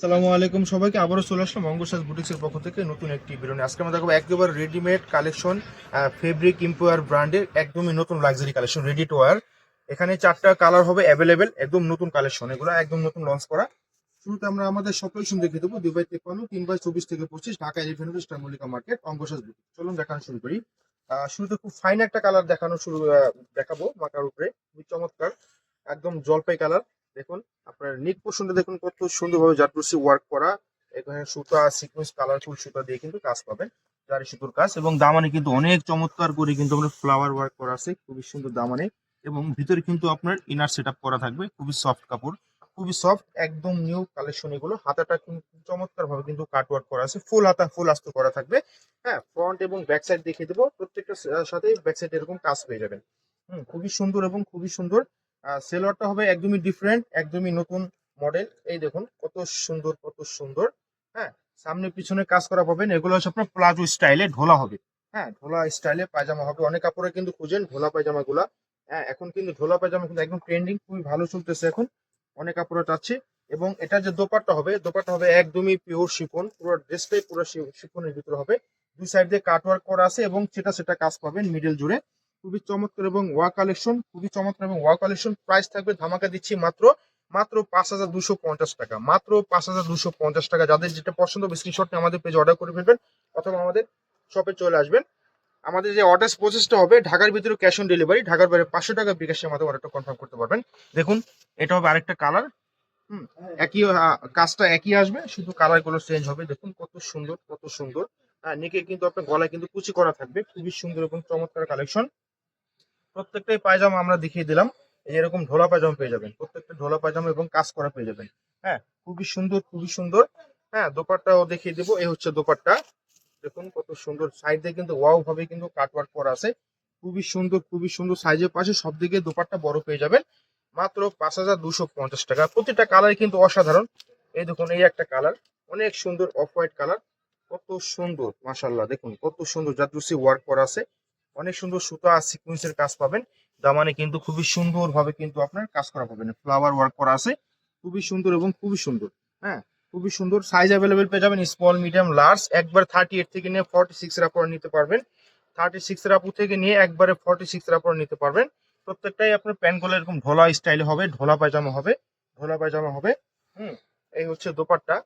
আসসালামু আলাইকুম সবাইকে, আবারও চলে আসলাম অঙ্গসাজ বুটিক্সের পক্ষ থেকে নতুন একটি বিরণী। আজকে আমরা দেখাবো একেবারে রেডিমেড কালেকশন ফেব্রিক ইম্পোয়ার ব্র্যান্ডের একদমই নতুন luxury collection ready to wear এখানে চারটা কালার হবে অ্যাভেলেবেল একদম নতুন কালেকশন এগুলো একদম নতুন লঞ্চ করা। শুরুতে আমরা আমাদের সব কালেকশন দেখে দেবো, দুই বাই তেপান্ন তিন বাই চব্বিশ থেকে পঁচিশ Dhaka elephant star Mallika market Angasaj boutique. চলুন দেখানো শুরু করি। শুরুতে খুব ফাইন একটা কালার দেখানো শুরু দেখাবো মাকার উপরে। খুবই চমৎকার, একদম জলপাই কালার দেখুন, আপনার নিক পোর্শনটা দেখুন কত সুন্দরভাবে জাটরুসি ওয়ার্ক করা। এখানে সুতা সিকোয়েন্স কালারফুল সুতা দিয়ে কিন্তু কাজ পাবেন। জারি সুতোর কাজ এবং দামানে কিন্তু অনেক চমৎকার করে কিন্তু আপনার ফ্লাওয়ার ওয়ার্ক করা আছে। খুবই সুন্দর দামানে এবং ভিতরে কিন্তু আপনার ইনার সেট করা থাকবে। খুবই সফট কাপড়, খুবই সফট একদম নিউ কালেকশন এগুলো। হাতাটা কিন্তু চমৎকার ভাবে কিন্তু কাট ওয়ার্ক করা আছে। ফুল হাতা ফুল আস্ত করা থাকবে। হ্যাঁ ফ্রন্ট এবং ব্যাক সাইড দেখিয়ে দেবো। প্রত্যেকটা সাথে ব্যাক সাইড এরকম কাজ পেয়ে যাবেন। হুম, খুবই সুন্দর এবং খুবই সুন্দর সেলোয়ারটা হবে একদমই ডিফারেন্ট একদমই নতুন মডেল এই দেখুন, কত সুন্দর কত সুন্দর। হ্যাঁ সামনে পিছনে কাজ করা পাবেন, এগুলো হচ্ছে আপনার প্লাজো স্টাইলে ঢোলা হবে। হ্যাঁ ঢোলা স্টাইলে পায়জামা হবে। অনেক কাপড়ে কিন্তু খুঁজেন ঢোলা পায়জামা গুলা হ্যাঁ এখন কিন্তু ঢোলা পায়জামা কিন্তু একদম ট্রেন্ডিং খুবই ভালো চলতেছে এখন। অনেক কাপড়ে চাচ্ছে। এবং এটা যে দোপাট্টা হবে দোপাট্টা হবে একদমই পিওর শিফন পুরো ড্রেসটাই পুরো শিফনের ভিতরে হবে। দুই সাইড দিয়ে কাট ওয়ার্ক করা আছে এবং সেটা সেটা কাজ পাবেন মিডল জুড়ে। খুবই চমৎকার এবং ওয়া কালেকশন খুবই চমৎকার এবং ওয়া কালেকশন প্রাইস থাকবে ধামাকা দিচ্ছি মাত্র মাত্র পাঁচ হাজার দুশো পঞ্চাশ টাকা, মাত্র পাঁচ হাজার দুশো পঞ্চাশ টাকা। যাদের যেটা পছন্দ স্ক্রিনশট নিয়ে আমাদের পেজে অর্ডার করে ফেলবেন, অথবা আমাদের শপে চলে আসবেন। আমাদের যে অর্ডার প্রসেসটা হবে, ঢাকার ভিতরে ক্যাশ অন ডেলিভারি ঢাকার বাইরে পাঁচশো টাকা বিকাশের মাধ্যমে অর্ডারটা কনফার্ম করতে পারবেন। দেখুন, এটা হবে আরেকটা কালার হুম, একই কাজটা একই আসবে, শুধু কালারগুলো চেঞ্জ হবে। দেখুন কত সুন্দর কত সুন্দর। হ্যাঁ নিকে কিন্তু আপনার গলায় কিন্তু কুচি করা থাকবে, খুবই সুন্দর এবং চমৎকার কালেকশন প্রত্যেকটাই পায়জামা আমরা দেখিয়ে দিলাম। এরকম ঢোলা পায়জামা পেয়ে যাবেন। প্রত্যেকটা ঢোলা পায়জামা এবং কাজ করা পেয়ে যাবেন। হ্যাঁ খুবই সুন্দর খুবই সুন্দর। হ্যাঁ দোপাট্টাও দেখিয়ে দেবো। এই হচ্ছে দোপাট্টা। দেখুন কত সুন্দর। সাইডে কিন্তু ওয়াও ভাবে কিন্তু কাটওয়ার্ক করা আছে। খুবই সুন্দর খুবই সুন্দর সাইজের পাশে সব দিকে দোপাট্টা বড় পেয়ে যাবেন। মাত্র পাঁচ হাজার দুশো পঞ্চাশ টাকা। প্রতিটা কালার কিন্তু অসাধারণ। এই দেখুন, এই একটা কালার। অনেক সুন্দর অফ হোয়াইট কালার। কত সুন্দর মাশাল্লাহ দেখুন, কত সুন্দর জাদ্রুসি ওয়ার্ক করা আছে। অনেক সুন্দর সুতা আর সিকুয়েন্সের কাজ পাবেন। দামানে কিন্তু খুবই সুন্দর ভাবে কিন্তু আপনার কাজ করা পাবেন। ফ্লাওয়ার ওয়ার্ক করা আছে, খুবই সুন্দর এবং খুবই সুন্দর হ্যাঁ? খুবই সুন্দর সাইজ অ্যাভেলেবেল পেয়ে যাবেন স্মল মিডিয়াম লার্জ একবার থার্টি এইট থেকে নিয়ে ফর্টি সিক্স এর আপর নিতে পারবেন। থার্টি সিক্স আপু থেকে নিয়ে একবারে ফর্টি সিক্স এর আপর নিতে পারবেন। প্রত্যেকটাই আপনার প্যান্টগুলো এরকম ঢোলা স্টাইলে হবে, ঢোলা পায়জামা হবে, ঢোলা পায়জামা হবে, হুম? এই হচ্ছে দোপাট্টা।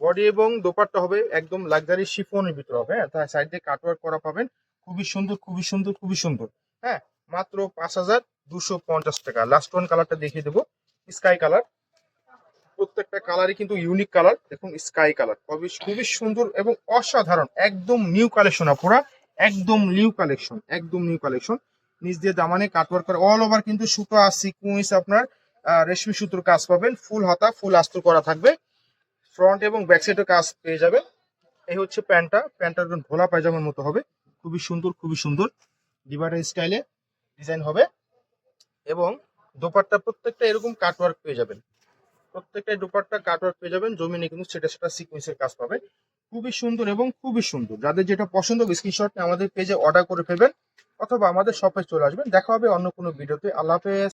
বডি এবং দোপাট্টা হবে একদম লাক্সারি শিফনের ভিতরে হবে হ্যাঁ? সাইড দিয়ে কাটওয়ার্ক করা পাবেন। খুবই সুন্দর খুবই সুন্দর খুবই সুন্দর। হ্যাঁ মাত্র পাঁচ হাজার দুশো পঞ্চাশ টাকা। লাস্ট ওয়ান কালারটা দেখিয়ে দেবো। স্কাই কালার প্রত্যেকটা কালারই কিন্তু ইউনিক কালার দেখুন স্কাই কালার খুবই খুবই সুন্দর এবং অসাধারণ। একদম নিউ কালেকশন আপুরা একদম নিউ কালেকশন একদম নিউ কালেকশন নিচ দিয়ে দামানে কাটওয়ার্ক করে। অল ওভার কিন্তু সুতো আর সিকুয়েন্স আপনার রেশমি সুতোর কাজ পাবেন। ফুল হাতা ফুল আস্তর করা থাকবে। ফ্রন্ট এবং ব্যাক সাইডের কাজ পেয়ে যাবেন। এই হচ্ছে প্যান্টটা। প্যান্টটা একদম ঢোলা পায়জামার মতো হবে। খুবই সুন্দর খুবই সুন্দর। ডিভাইডার স্টাইলে ডিজাইন হবে এবং দোপাট্টা প্রত্যেকটা এরকম কাটওয়ার্ক পেয়ে যাবেন। প্রত্যেকটা দোপাট্টা কাটওয়ার্ক পেয়ে যাবেন, জমিনে কিন্তু সেটা সেটা সিকুয়েন্সের কাজ পাবে। খুবই সুন্দর এবং খুবই সুন্দর। যাদের যেটা পছন্দ হবে স্ক্রিনশট আমাদের পেজে অর্ডার করে ফেলবেন, অথবা আমাদের শপে চলে আসবেন। দেখা হবে অন্য কোনো ভিডিওতে আল্লাহ হাফেজ।